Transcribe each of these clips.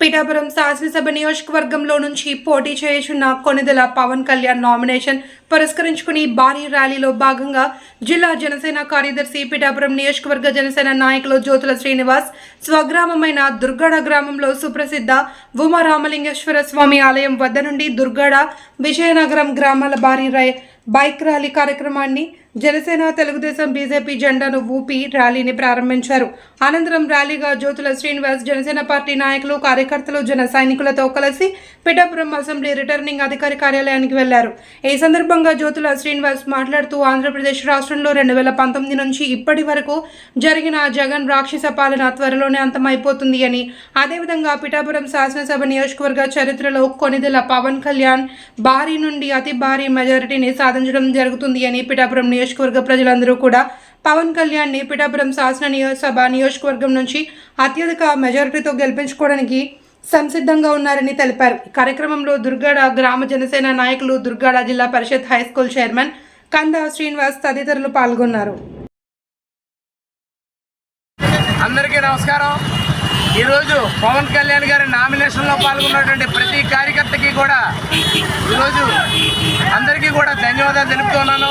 పిఠాపురం శాసనసభ నియోజకవర్గంలో నుంచి పోటీ చేయుచున్న కొనిదెల పవన్ కళ్యాణ్ నామినేషన్ పురస్కరించుకుని భారీ ర్యాలీలో భాగంగా జిల్లా జనసేన కార్యదర్శి పిఠాపురం నియోజకవర్గ జనసేన నాయకులు జ్యోతుల శ్రీనివాస్ స్వగ్రామమైన దుర్గడ గ్రామంలో సుప్రసిద్ధ ఉమారామలింగేశ్వర స్వామి ఆలయం వద్ద నుండి దుర్గడ విజయనగరం గ్రామాల భారీ రై బైక్ ర్యాలీ కార్యక్రమాన్ని జనసేన తెలుగుదేశం బీజేపీ జెండాను ఊపి ర్యాలీని ప్రారంభించారు. అనంతరం ర్యాలీగా జ్యోతుల శ్రీనివాస్ జనసేన పార్టీ నాయకులు కార్యకర్తలు జన సైనికులతో కలిసి పిఠాపురం అసెంబ్లీ రిటర్నింగ్ అధికారి కార్యాలయానికి వెళ్ళారు. ఈ సందర్భంగా జ్యోతుల శ్రీనివాస్ మాట్లాడుతూ ఆంధ్రప్రదేశ్ రాష్ట్రంలో రెండు వేల పంతొమ్మిది నుంచి ఇప్పటి వరకు జరిగిన జగన్ రాక్షస పాలన త్వరలోనే అంతమైపోతుంది అని అదేవిధంగా పిఠాపురం శాసనసభ నియోజకవర్గ చరిత్రలో కొనిదెల పవన్ కళ్యాణ్ భారీ నుండి అతి భారీ మెజారిటీని సాధించడం జరుగుతుంది అని పిఠాపురం నియోజకవర్గ ప్రజలందరూ కూడా పవన్ కళ్యాణ్ని పిఠాపురం శాసన నియోజకసభ నియోజకవర్గం నుంచి అత్యధిక మెజారిటీతో గెలిపించుకోవడానికి సంసిద్ధంగా ఉన్నారని తెలిపారు. కార్యక్రమంలో దుర్గాడ గ్రామ జనసేన నాయకులు దుర్గాడ జిల్లా పరిషత్ హై స్కూల్ చైర్మన్ కంద శ్రీనివాస్ తదితరులు పాల్గొన్నారు. అందరికీ నమస్కారం. ఈరోజు పవన్ కళ్యాణ్ గారి నామినేషన్లో పాల్గొన్నటువంటి ప్రతి కార్యకర్తకి కూడా ఈరోజు కూడా ధన్యవాదాలు తెలుపుతున్నాను.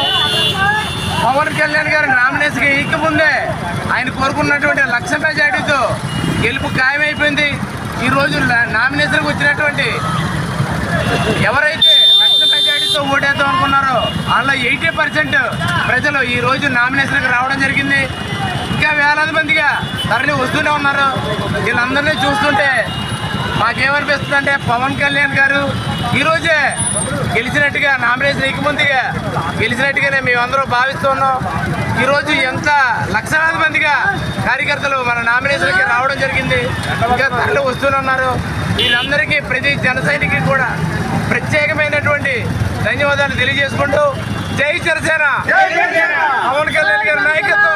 పవన్ కళ్యాణ్ గారి నామినేషన్కి ఇక ముందే ఆయన కోరుకున్నటువంటి లక్ష మెజార్టీతో గెలుపు ఖాయమైపోయింది. ఈరోజు నామినేషన్కి వచ్చినటువంటి ఎవరైతే లక్ష మెజార్టీతో ఓటేద్దాం అనుకున్నారో అందులో ఎయిటీ పర్సెంట్ ప్రజలు ఈ రోజు నామినేషన్కి రావడం జరిగింది. ఇంకా వేలాది మందిగా తరలి వస్తూనే ఉన్నారు. వీళ్ళందరినీ చూస్తుంటే మాకేమనిపిస్తుంది అంటే పవన్ కళ్యాణ్ గారు ఈరోజే గెలిచినట్టుగా నామినేషన్ ఎక్కముందుగా గెలిచినట్టుగానే మేమందరూ భావిస్తున్నాం ఈరోజు ఎంత లక్షలాది మందిగా కార్యకర్తలు మన నామినేషన్కి రావడం జరిగింది. ఇంకా తరలి వస్తూనే ఉన్నారు. వీళ్ళందరికీ ప్రతి జన కూడా ప్రత్యేకమైనటువంటి ధన్యవాదాలు తెలియజేసుకుంటూ జై జనసేన. పవన్ కళ్యాణ్ గారి నాయకత్వం.